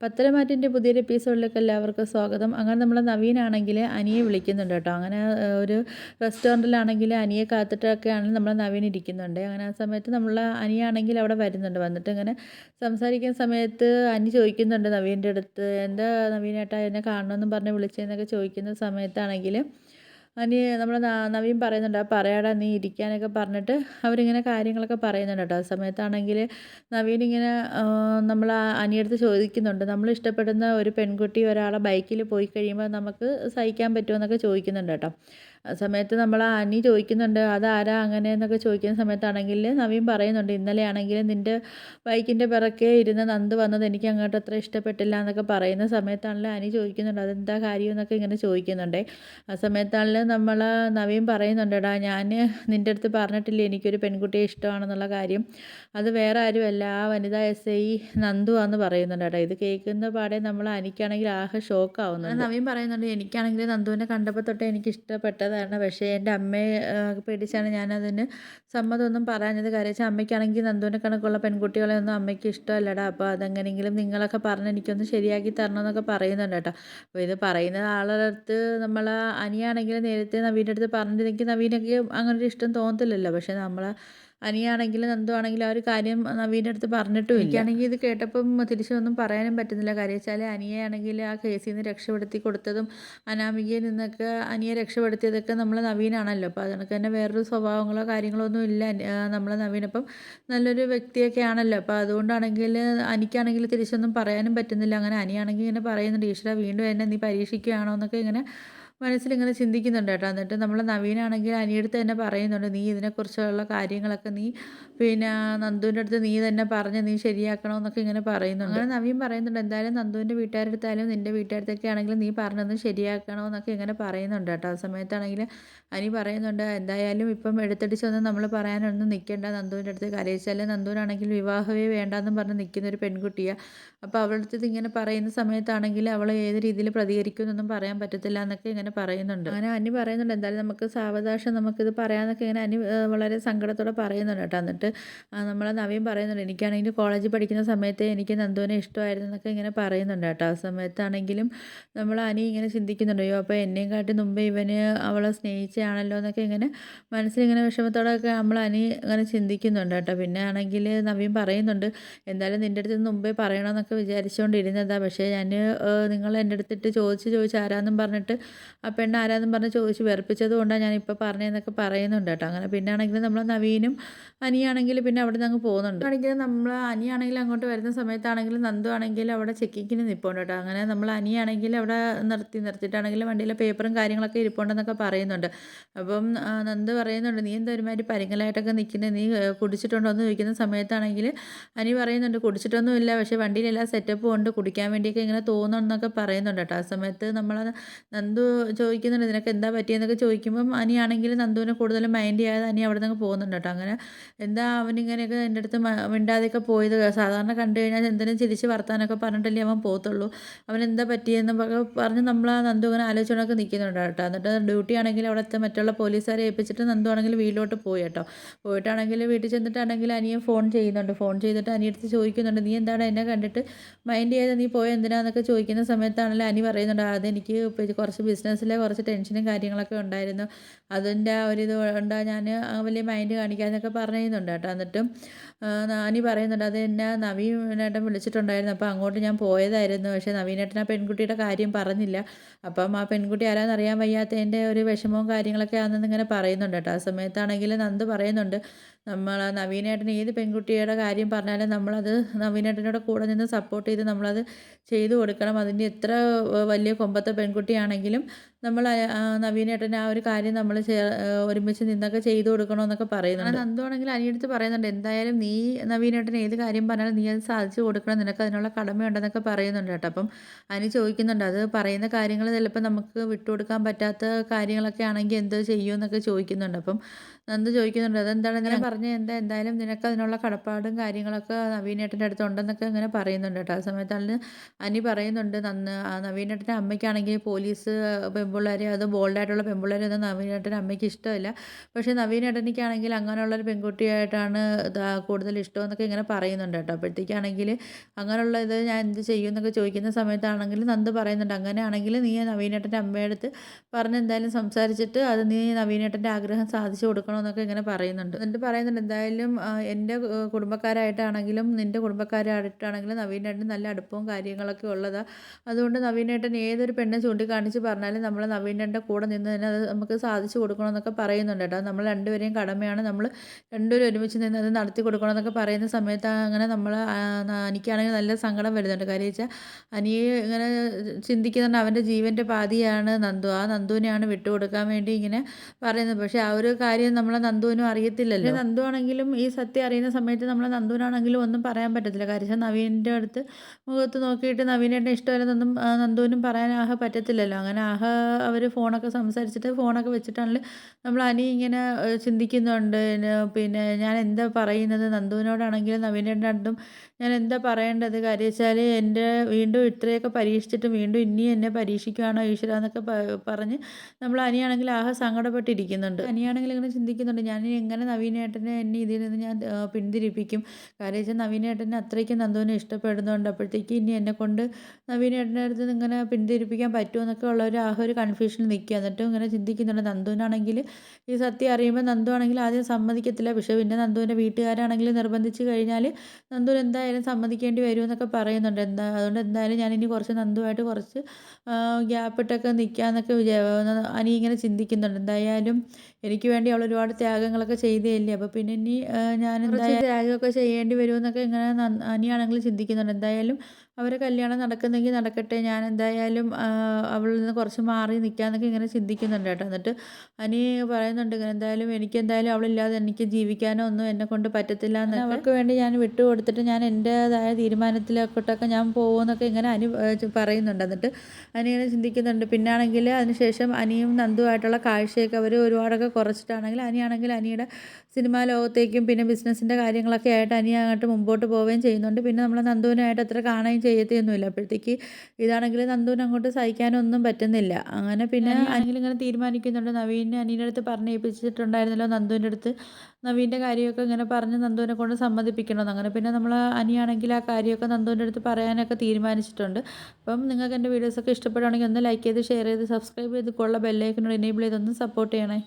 പത്തരമാറ്റിന്റെ പുതിയൊരു എപ്പിസോഡിലേക്ക് എല്ലാവർക്കും സ്വാഗതം. അങ്ങനെ നമ്മൾ നവീനാണെങ്കിൽ അനിയെ വിളിക്കുന്നുണ്ട് കേട്ടോ. അങ്ങനെ ഒരു റെസ്റ്റോറന്റിലാണെങ്കിൽ അനിയെ കാത്തിട്ടൊക്കെയാണ് നമ്മൾ നവീൻ ഇരിക്കുന്നുണ്ട്. അങ്ങനെ ആ സമയത്ത് നമ്മൾ അനിയാണെങ്കിൽ അവിടെ വരുന്നുണ്ട്. വന്നിട്ട് ഇങ്ങനെ സംസാരിക്കുന്ന സമയത്ത് അനി ചോദിക്കുന്നുണ്ട് നവീന്റെ അടുത്ത് എന്താ നവീനേട്ടാ എന്നെ കാണണമെന്നും പറഞ്ഞ് വിളിച്ചതെന്നൊക്കെ ചോദിക്കുന്ന സമയത്താണെങ്കിൽ അനി നമ്മൾ നവീൻ പറയുന്നുണ്ട് ആ പറയാടാ നീ ഇരിക്കാനൊക്കെ പറഞ്ഞിട്ട് അവരിങ്ങനെ കാര്യങ്ങളൊക്കെ പറയുന്നുണ്ട് കേട്ടോ. ആ സമയത്താണെങ്കിൽ നവീൻ ഇങ്ങനെ നമ്മൾ അനിയടുത്ത് ചോദിക്കുന്നുണ്ട്. നമ്മൾ ഇഷ്ടപ്പെടുന്ന ഒരു പെൺകുട്ടി ഒരാളെ ബൈക്കിൽ പോയി കഴിയുമ്പോൾ നമുക്ക് സഹിക്കാൻ പറ്റുമോ? എന്നൊക്കെ ചോദിക്കുന്നുണ്ട് കേട്ടോ. സമയത്ത് നമ്മൾ അനി ചോദിക്കുന്നുണ്ട് അതാരാ അങ്ങനെ? എന്നൊക്കെ ചോദിക്കുന്ന സമയത്താണെങ്കിൽ നവീൻ പറയുന്നുണ്ട് ഇന്നലെ ആണെങ്കിൽ നിന്റെ ബൈക്കിന്റെ പിറക്കെ ഇരുന്ന് നന്ദ് വന്നത് എനിക്ക് അങ്ങോട്ട് അത്ര ഇഷ്ടപ്പെട്ടില്ല എന്നൊക്കെ പറയുന്ന സമയത്താണല്ലോ അനി ചോദിക്കുന്നുണ്ട് അതെന്താ കാര്യം? എന്നൊക്കെ ഇങ്ങനെ ചോദിക്കുന്നുണ്ട്. ആ സമയത്താണല്ലോ നമ്മൾ നവീൻ പറയുന്നുണ്ടെടാ ഞാൻ നിന്റെ അടുത്ത് പറഞ്ഞിട്ടില്ലേ എനിക്കൊരു പെൺകുട്ടിയെ ഇഷ്ടമാണെന്നുള്ള കാര്യം? അത് വേറെ ആരുമല്ല ആ വനിതാ എസ് ഐ നന്ദുവാന്ന് പറയുന്നുണ്ട് ഇത് കേൾക്കുന്ന പാടെ നമ്മൾ അനിക്കാണെങ്കിൽ ആകെ ഷോക്ക് ആവുന്നുണ്ട്. നവീൻ പറയുന്നുണ്ട് എനിക്കാണെങ്കിൽ നന്ദുവിനെ കണ്ടപ്പോൾ തൊട്ടേ എനിക്ക് ഇഷ്ടപ്പെട്ടതാണ് പക്ഷേ എന്റെ അമ്മയെ പേടിച്ചാണ് ഞാനതിന് സമ്മതമൊന്നും പറയാഞ്ഞത്. കാര്യം വെച്ചാൽ അമ്മയ്ക്കാണെങ്കിൽ നന്ദുവിനെ കണക്കുള്ള പെൺകുട്ടികളെ ഒന്നും അമ്മയ്ക്ക് ഇഷ്ടമല്ലടാ. അപ്പോൾ അതെങ്ങനെയെങ്കിലും നിങ്ങളൊക്കെ പറഞ്ഞ് എനിക്കൊന്ന് ശരിയാക്കി തരണം എന്നൊക്കെ പറയുന്നുണ്ട് കേട്ടോ. അപ്പോൾ ഇത് പറയുന്ന ആളുടെ അടുത്ത് നമ്മൾ അനിയാണെങ്കിൽ നേരത്തെ നവീന്റെ അടുത്ത് പറഞ്ഞിരുന്നെങ്കിൽ നവീനൊക്കെ അങ്ങനെ ഒരു ഇഷ്ടം തോന്നത്തില്ലല്ലോ. പക്ഷേ നമ്മൾ അനിയാണെങ്കിലും നന്ദു ആണെങ്കിലും ആ ഒരു കാര്യം നവീന്റെ അടുത്ത് പറഞ്ഞിട്ടും എനിക്കാണെങ്കിൽ ഇത് കേട്ടപ്പം തിരിച്ചൊന്നും പറയാനും പറ്റുന്നില്ല. കാര്യം വെച്ചാൽ അനിയയാണെങ്കിൽ ആ കേസിൽ നിന്ന് രക്ഷപ്പെടുത്തി കൊടുത്തതും അനാമികയിൽ നിന്നൊക്കെ അനിയെ രക്ഷപ്പെടുത്തിയതൊക്കെ നമ്മൾ നവീനാണല്ലോ. അപ്പോൾ അതിനൊക്കെ തന്നെ വേറൊരു സ്വഭാവങ്ങളോ കാര്യങ്ങളോ ഒന്നും ഇല്ല നമ്മൾ നവീനപ്പം നല്ലൊരു വ്യക്തിയൊക്കെ ആണല്ലോ. അപ്പോൾ അതുകൊണ്ടാണെങ്കിൽ അനിക്കാണെങ്കിൽ തിരിച്ചൊന്നും പറയാനും പറ്റുന്നില്ല. അങ്ങനെ അനിയാണെങ്കിൽ ഇങ്ങനെ പറയുന്നുണ്ട് ഈശ്വര വീണ്ടും എന്നെ നീ പരീക്ഷിക്കുകയാണോ? എന്നൊക്കെ ഇങ്ങനെ മനസ്സിലിങ്ങനെ ചിന്തിക്കുന്നുണ്ട് കേട്ടോ. എന്നിട്ട് നമ്മൾ നവീനാണെങ്കിൽ അനിയടുത്ത് തന്നെ പറയുന്നുണ്ട് നീ ഇതിനെക്കുറിച്ചുള്ള കാര്യങ്ങളൊക്കെ നീ പിന്നെ നന്ദുവിന്റെ അടുത്ത് നീ തന്നെ പറഞ്ഞ് നീ ശരിയാക്കണമെന്നൊക്കെ ഇങ്ങനെ പറയുന്നുണ്ട്. അങ്ങനെ നവീൻ പറയുന്നുണ്ട് എന്തായാലും നന്ദുവിന്റെ വീട്ടുകാരെടുത്തായാലും നിന്റെ വീട്ടുകാരത്തൊക്കെ ആണെങ്കിലും നീ പറഞ്ഞൊന്ന് ശരിയാക്കണമെന്നൊക്കെ ഇങ്ങനെ പറയുന്നുണ്ട് കേട്ടോ. ആ സമയത്താണെങ്കിൽ അനി പറയുന്നുണ്ട് എന്തായാലും ഇപ്പം എടുത്തടിച്ചൊന്നും നമ്മൾ പറയാനൊന്നും നിൽക്കേണ്ട. നന്ദുവിന്റെ അടുത്ത് കരയിച്ചാൽ നന്ദുവിനാണെങ്കിൽ വിവാഹമേ വേണ്ടെന്നും പറഞ്ഞ് നിൽക്കുന്ന ഒരു പെൺകുട്ടിയാണ് അപ്പോൾ അവളുടെ അടുത്ത് ഇങ്ങനെ പറയുന്ന സമയത്താണെങ്കിൽ അവൾ ഏത് രീതിയിൽ പ്രതികരിക്കുമെന്നൊന്നും പറയാൻ പറ്റത്തില്ല എന്നൊക്കെ ഇങ്ങനെ പറയുന്നുണ്ട്. അങ്ങനെ അനി പറയുന്നുണ്ട്. എന്തായാലും നമുക്ക് സാവകാശം നമുക്കിത് പറയാമെന്നൊക്കെ ഇങ്ങനെ അനി വളരെ സങ്കടത്തോടെ പറയുന്നുണ്ട് കേട്ടോ. എന്നിട്ട് നമ്മളെ നവീൻ പറയുന്നുണ്ട് എനിക്കാണെങ്കിൽ കോളേജിൽ പഠിക്കുന്ന സമയത്ത് എനിക്ക് നന്ദുവിനെ ഇഷ്ടമായിരുന്നു എന്നൊക്കെ ഇങ്ങനെ പറയുന്നുണ്ട് കേട്ടോ. ആ സമയത്താണെങ്കിലും നമ്മൾ അനി ഇങ്ങനെ ചിന്തിക്കുന്നുണ്ട്. അയ്യോ അപ്പോൾ എന്നെയും കാട്ടി മുമ്പേ ഇവന് അവളെ സ്നേഹിച്ചാണല്ലോ എന്നൊക്കെ ഇങ്ങനെ മനസ്സിലിങ്ങനെ വിഷമത്തോടെ ഒക്കെ നമ്മൾ അനി അങ്ങനെ ചിന്തിക്കുന്നുണ്ട് കേട്ടോ. പിന്നെ ആണെങ്കിൽ നവീൻ പറയുന്നുണ്ട് എന്തായാലും നിന്റെ അടുത്ത് മുമ്പേ പറയണമെന്നൊക്കെ വിചാരിച്ചുകൊണ്ടിരുന്നതാണ് പക്ഷേ ഞാൻ നിങ്ങൾ എന്റെ അടുത്തിട്ട് ചോദിച്ച് ചോദിച്ച് ആരാന്നും പറഞ്ഞിട്ട് ആ പെണ്ണ് ആരാന്നും പറഞ്ഞ് ചോദിച്ച് വെറുപ്പിച്ചത് കൊണ്ടാണ് ഞാനിപ്പോൾ പറഞ്ഞതെന്നൊക്കെ പറയുന്നുണ്ട് കേട്ടോ. അങ്ങനെ പിന്നെ ആണെങ്കിൽ നമ്മൾ നവീനും അനിയാണെങ്കിൽ പിന്നെ അവിടെ നിന്ന് അങ്ങ് പോകുന്നുണ്ട്. ആണെങ്കിൽ നമ്മൾ അനിയാണെങ്കിൽ അങ്ങോട്ട് വരുന്ന സമയത്താണെങ്കിലും നന്ദു ആണെങ്കിൽ അവിടെ ചെക്കിങ്ങിന് നിൽപ്പുണ്ട് കേട്ടോ. അങ്ങനെ നമ്മൾ അനിയാണെങ്കിൽ അവിടെ നിർത്തി നിർത്തിയിട്ടാണെങ്കിൽ വണ്ടിയിലെ പേപ്പറും കാര്യങ്ങളൊക്കെ ഇരിപ്പുണ്ടെന്നൊക്കെ പറയുന്നുണ്ട്. അപ്പം നന്ദു പറയുന്നുണ്ട് നീ എന്താ ഒരുമാതിരി പരിങ്ങലായിട്ടൊക്കെ നിൽക്കുന്നത് നീ കുടിച്ചിട്ടുണ്ടോ? എന്ന് ചോദിക്കുന്ന സമയത്താണെങ്കിൽ അനി പറയുന്നുണ്ട് കുടിച്ചിട്ടൊന്നുമില്ല. പക്ഷേ വണ്ടിയിലെല്ലാം സെറ്റപ്പും ഉണ്ട്. കുടിക്കാൻ വേണ്ടിയൊക്കെ ഇങ്ങനെ തോന്നുന്നൊക്കെ പറയുന്നുണ്ട് കേട്ടോ. ആ സമയത്ത് നമ്മൾ നന്ദു ചോദിക്കുന്നുണ്ട് നിനക്ക് എന്താ പറ്റിയെന്നൊക്കെ ചോദിക്കുമ്പം അനിയാണെങ്കിൽ നന്ദുവിനെ കൂടുതലും മൈൻഡ് ചെയ്യാതെ അനി അവിടെ നിന്ന് പോകുന്നുണ്ട് കേട്ടോ. അങ്ങനെ എന്താ അവനിങ്ങനെയൊക്കെ എന്റെ അടുത്ത് മിണ്ടാതെയൊക്കെ പോയത് സാധാരണ കണ്ടു കഴിഞ്ഞാൽ എന്തിനും ചിരിച്ച് വർത്താനൊക്കെ പറഞ്ഞിട്ടല്ലേ അവൻ പോകത്തുള്ളൂ. അവൻ എന്താ പറ്റിയെന്ന് പറഞ്ഞ് നമ്മൾ ആ നന്ദു ഇങ്ങനെ ആലോചിച്ചുകൊണ്ടൊക്കെ നിൽക്കുന്നുണ്ട് കേട്ടോ. എന്നിട്ട് ഡ്യൂട്ടി ആണെങ്കിൽ അവിടുത്തെ മറ്റുള്ള പോലീസുകാരെ ഏൽപ്പിച്ചിട്ട് നന്ദു ആണെങ്കിൽ വീട്ടിലോട്ട് പോയി കേട്ടോ. പോയിട്ടാണെങ്കിൽ വീട്ടിൽ ചെന്നിട്ടാണെങ്കിൽ അനിയൻ ഫോൺ ചെയ്യുന്നുണ്ട്. ഫോൺ ചെയ്തിട്ട് അനിയടുത്ത് ചോദിക്കുന്നുണ്ട് നീ എന്താണ് എന്നെ കണ്ടിട്ട് മൈൻഡ് ചെയ്ത് നീ പോയ എന്തിനാന്നൊക്കെ ചോദിക്കുന്ന സമയത്താണല്ലോ അനി പറയുന്നുണ്ട് അതെനിക്ക് കുറച്ച് ബിസിനസ്സിലെ കുറച്ച് ടെൻഷനും കാര്യങ്ങളൊക്കെ ഉണ്ടായിരുന്നു. അതിന്റെ ആ ഒരു ഇത് കൊണ്ടാണ് ഞാൻ വലിയ മൈൻഡ് കാണിക്കാമെന്നൊക്കെ പറയുന്നുണ്ട് കേട്ടോ. എന്നിട്ടും നാനി പറയുന്നുണ്ട് അത് എന്നെ നവീനേട്ടൻ വിളിച്ചിട്ടുണ്ടായിരുന്നു. അപ്പോൾ അങ്ങോട്ട് ഞാൻ പോയതായിരുന്നു. പക്ഷേ നവീനേട്ടൻ ആ പെൺകുട്ടിയുടെ കാര്യം പറഞ്ഞില്ല. അപ്പം ആ പെൺകുട്ടി ആരാന്ന് അറിയാൻ വയ്യാത്തതിന്റെ ഒരു വിഷമവും കാര്യങ്ങളൊക്കെ ആണെന്ന് ഇങ്ങനെ പറയുന്നുണ്ട് കേട്ടോ. ആ സമയത്താണെങ്കിൽ നന്ദ് പറയുന്നുണ്ട് നമ്മൾ നവീനേട്ടൻ ഏത് പെൺകുട്ടിയുടെ കാര്യം പറഞ്ഞാലും നമ്മളത് നവീനേട്ടനോട് കൂടെ നിന്ന് സപ്പോർട്ട് ചെയ്ത് നമ്മളത് ചെയ്തു കൊടുക്കണം. അതിന്റെ എത്ര വലിയ കൊമ്പത്തെ പെൺകുട്ടിയാണെങ്കിലും നമ്മൾ നവീനേട്ടൻ ആ ഒരു കാര്യം നമ്മൾ ഒരുമിച്ച് നിന്നൊക്കെ ചെയ്തു കൊടുക്കണമെന്നൊക്കെ പറയുന്നുണ്ട്. നന്ദുവാണെങ്കിൽ അനിയടുത്ത് പറയുന്നുണ്ട് എന്തായാലും നീ നവീനേട്ടൻ ഏത് കാര്യം പറഞ്ഞാലും നീ അത് സാധിച്ചു കൊടുക്കണം. നിനക്ക് അതിനുള്ള കടമയുണ്ടെന്നൊക്കെ പറയുന്നുണ്ട് കേട്ടോ. അപ്പം അനി ചോദിക്കുന്നുണ്ട് അത് പറയുന്ന കാര്യങ്ങൾ ചിലപ്പോൾ നമുക്ക് വിട്ടുകൊടുക്കാൻ പറ്റാത്ത കാര്യങ്ങളൊക്കെ ആണെങ്കിൽ എന്ത് ചെയ്യുമെന്നൊക്കെ ചോദിക്കുന്നുണ്ട്. അപ്പം നന്ദു ചോദിക്കുന്നുണ്ട് അതെന്താണ് ഇങ്ങനെ പറഞ്ഞ് എന്താ എന്തായാലും നിനക്ക് അതിനുള്ള കടപ്പാടും കാര്യങ്ങളൊക്കെ നവീനേട്ടന്റെ അടുത്ത് ഉണ്ടെന്നൊക്കെ ഇങ്ങനെ പറയുന്നുണ്ട് കേട്ടോ. ആ സമയത്താണ് അനി പറയുന്നുണ്ട് നന്ന് ആ നവീനേട്ടന്റെ അമ്മയ്ക്കാണെങ്കിൽ പോലീസ് പെൺപിള്ളേരെ അത് ബോൾഡായിട്ടുള്ള പെൺപിള്ളേരെ ഒന്നും നവീനേട്ടന്റെ അമ്മയ്ക്ക് ഇഷ്ടമില്ല. പക്ഷേ നവീനേട്ടനിക്കാണെങ്കിൽ അങ്ങനെയുള്ളൊരു പെൺകുട്ടിയായിട്ടാണ് കൂടുതൽ ഇഷ്ടമെന്നൊക്കെ ഇങ്ങനെ പറയുന്നുണ്ട് കേട്ടോ. അപ്പോഴത്തേക്കാണെങ്കിൽ അങ്ങനെയുള്ള ഇത് ഞാൻ എന്ത് ചെയ്യും എന്നൊക്കെ ചോദിക്കുന്ന സമയത്താണെങ്കിൽ നന്ദ് പറയുന്നുണ്ട് അങ്ങനെയാണെങ്കിൽ നീ നവീനേട്ടന്റെ അമ്മയടുത്ത് പറഞ്ഞ് എന്തായാലും സംസാരിച്ചിട്ട് അത് നീ നവീനേട്ടന്റെ ആഗ്രഹം സാധിച്ചു കൊടുക്കണമെന്നൊക്കെ ഇങ്ങനെ പറയുന്നുണ്ട്. എന്നിട്ട് പറയുന്നുണ്ട് എന്തായാലും എന്റെ കുടുംബക്കാരായിട്ടാണെങ്കിലും നിന്റെ കുടുംബക്കാരായിട്ടാണെങ്കിലും നവീനേട്ടന് നല്ല അടുപ്പവും കാര്യങ്ങളൊക്കെ ഉള്ളതാണ് അതുകൊണ്ട് നവീനേട്ടൻ ഏതൊരു പെണ്ണെ ചൂണ്ടിക്കാണിച്ച് പറഞ്ഞാലും നമ്മൾ നവീനേട്ടന്റെ കൂടെ നിന്ന് തന്നെ അത് നമുക്ക് സാധിച്ചു കൊടുക്കണം എന്നൊക്കെ പറയുന്നുണ്ട് കേട്ടോ. നമ്മൾ രണ്ടുപേരെയും കടമയാണ്. നമ്മൾ രണ്ടുപേരും ഒരുമിച്ച് നിന്ന് അത് നടത്തി കൊടുക്കണം എന്നൊക്കെ പറയുന്ന സമയത്ത് അങ്ങനെ നമ്മൾ എനിക്കാണെങ്കിൽ നല്ല സങ്കടം വരുന്നുണ്ട്. കാര്യം വെച്ചാൽ അനിയെ ഇങ്ങനെ ചിന്തിക്കുന്നുണ്ട് അവന്റെ ജീവന്റെ പാതിയാണ് നന്ദു. ആ നന്ദുവിനെയാണ് വിട്ടുകൊടുക്കാൻ വേണ്ടി ഇങ്ങനെ പറയുന്നത്. പക്ഷേ ആ ഒരു കാര്യം നമ്മൾ നന്ദുവിനും അറിയത്തില്ലല്ലോ. നന്ദു ആണെങ്കിലും ഈ സത്യം അറിയുന്ന സമയത്ത് നമ്മൾ നന്ദുവിനാണെങ്കിലും ഒന്നും പറയാൻ പറ്റത്തില്ല. കാര്യം വെച്ചാൽ നവീന്റെ അടുത്ത് മുഖത്ത് നോക്കിയിട്ട് നവീനേട്ടൻ ഇഷ്ടമല്ലെന്നൊന്നും നന്ദുവിനും പറയാൻ ആഹ പറ്റത്തില്ലല്ലോ. അങ്ങനെ ആഹ അവർ ഫോണൊക്കെ സംസാരിച്ചിട്ട് ഫോണൊക്കെ വെച്ചിട്ടാണെങ്കിൽ നമ്മൾ അനി ഇങ്ങനെ ചിന്തിക്കുന്നുണ്ട്. പിന്നെ ഞാൻ എന്താ പറയുന്നത്? നന്ദുവിനോടാണെങ്കിലും നവീനോടാണ്ടും ഞാൻ എന്താ പറയേണ്ടത്? കാര്യം വെച്ചാൽ എന്റെ വീണ്ടും ഇത്രയൊക്കെ പരീക്ഷിച്ചിട്ട് വീണ്ടും ഇനിയും എന്നെ പരീക്ഷിക്കുകയാണോ ഈശ്വര എന്നൊക്കെ പറഞ്ഞ് നമ്മൾ അനിയാണെങ്കിൽ ആകെ സങ്കടപ്പെട്ടിരിക്കുന്നുണ്ട്. അനിയാണെങ്കിൽ ഇങ്ങനെ ചിന്തിക്കുന്നുണ്ട്. ഞാൻ എങ്ങനെ നവീനേട്ടനെ എന്നെ ഇതിൽ നിന്ന് ഞാൻ പിന്തിരിപ്പിക്കും? കാര്യം വെച്ചാൽ നവീനേട്ടനെ അത്രയ്ക്ക് നന്ദുവിനെ ഇഷ്ടപ്പെടുന്നുണ്ട്. അപ്പോഴത്തേക്ക് ഇനി എന്നെ കൊണ്ട് നവീനേട്ടന്റെ അടുത്ത് നിന്ന് ഇങ്ങനെ പിന്തിരിപ്പിക്കാൻ പറ്റുമോ എന്നൊക്കെ ഉള്ള ഒരു ആ ഒരു കൺഫ്യൂഷനിൽ നിൽക്കുക. എന്നിട്ടും ഇങ്ങനെ ചിന്തിക്കുന്നുണ്ട്. നന്ദുവിനാണെങ്കിൽ ഈ സത്യം അറിയുമ്പോൾ നന്ദു ആണെങ്കിൽ ആദ്യം സമ്മതിക്കത്തില്ല. പക്ഷേ പിന്നെ നന്ദുവിന്റെ വീട്ടുകാരാണെങ്കിൽ നിർബന്ധിച്ച് കഴിഞ്ഞാൽ നന്ദുവിന് എന്തായാലും സമ്മതിക്കേണ്ടി വരുമെന്നൊക്കെ പറയുന്നുണ്ട്. എന്താ അതുകൊണ്ട് എന്തായാലും ഞാൻ ഇനി കുറച്ച് നന്ദുവായിട്ട് കുറച്ച് ഗ്യാപ്പിട്ടൊക്കെ നിൽക്കാമെന്നൊക്കെ വിചാ അനി ഇങ്ങനെ ചിന്തിക്കുന്നുണ്ട്. എന്തായാലും എനിക്ക് വേണ്ടി അവൾ ഒരുപാട് ത്യാഗങ്ങളൊക്കെ ചെയ്തേയില്ലേ അപ്പോൾ പിന്നെ ഇനി ഞാൻ എന്തായാലും ത്യാഗമൊക്കെ ചെയ്യേണ്ടി വരുമെന്നൊക്കെ ഇങ്ങനെ അനിയാണെങ്കിലും ചിന്തിക്കുന്നുണ്ട്. എന്തായാലും അവരെ കല്യാണം നടക്കുന്നെങ്കിൽ നടക്കട്ടെ. ഞാൻ എന്തായാലും അവളിൽ നിന്ന് കുറച്ച് മാറി നിൽക്കാമെന്നൊക്കെ ഇങ്ങനെ ചിന്തിക്കുന്നുണ്ട് കേട്ടോ. എന്നിട്ട് അനി പറയുന്നുണ്ട് ഇങ്ങനെ എന്തായാലും എനിക്ക് എന്തായാലും അവളില്ലാതെ എനിക്ക് ജീവിക്കാനോ ഒന്നും എന്നെ കൊണ്ട് പറ്റത്തില്ല എന്ന് അവൾക്ക് വേണ്ടി ഞാൻ വിട്ടു കൊടുത്തിട്ട് ഞാൻ എന്റേതായ തീരുമാനത്തിലേക്കൊട്ടൊക്കെ ഞാൻ പോകുമെന്നൊക്കെ ഇങ്ങനെ അനി പറയുന്നുണ്ട്. എന്നിട്ട് അനി ഇങ്ങനെ ചിന്തിക്കുന്നുണ്ട്. പിന്നാണെങ്കിൽ അതിനുശേഷം അനിയും നന്ദുമായിട്ടുള്ള കാഴ്ചയൊക്കെ അവർ ഒരുപാടൊക്കെ കുറച്ചിട്ടാണെങ്കിൽ അനിയാണെങ്കിൽ അനിയുടെ സിനിമാ ലോകത്തേക്കും പിന്നെ ബിസിനസ്സിന്റെ കാര്യങ്ങളൊക്കെ ആയിട്ട് അനിയ അങ്ങോട്ട് മുമ്പോട്ട് പോവുകയും ചെയ്യുന്നുണ്ട്. പിന്നെ നമ്മൾ നന്ദുവിനായിട്ട് അത്ര കാണുകയും ചെയ്യത്തൊന്നുമില്ല അപ്പോഴത്തേക്ക് ഇതാണെങ്കിൽ നന്ദുവിന് അങ്ങോട്ട് സഹിക്കാനൊന്നും പറ്റുന്നില്ല. അങ്ങനെ പിന്നെ അനിയിൽ ഇങ്ങനെ തീരുമാനിക്കുന്നുണ്ട്. നവീനെ അനിയുടെ അടുത്ത് പറഞ്ഞ് ഏൽപ്പിച്ചിട്ടുണ്ടായിരുന്നല്ലോ നന്ദുവിന്റെ അടുത്ത്. നവീന്റെ കാര്യമൊക്കെ ഇങ്ങനെ പറഞ്ഞ് നന്ദുവിനെ കൊണ്ട് സമ്മതിപ്പിക്കണമെന്ന്. അങ്ങനെ പിന്നെ നമ്മൾ അനിയാണെങ്കിൽ ആ കാര്യമൊക്കെ നന്ദുവിന്റെ അടുത്ത് പറയാനൊക്കെ തീരുമാനിച്ചിട്ടുണ്ട്. അപ്പം നിങ്ങൾക്ക് എന്റെ വീഡിയോസൊക്കെ ഇഷ്ടപ്പെടുകയാണെങ്കിൽ ഒന്ന് ലൈക്ക് ചെയ്ത് ഷെയർ ചെയ്ത് സബ്സ്ക്രൈബ് ചെയ്ത് കൊള്ള ബെല്ലൈക്കനോട് എനേബിൾ ചെയ്തൊന്ന് സപ്പോർട്ട് ചെയ്യണേ.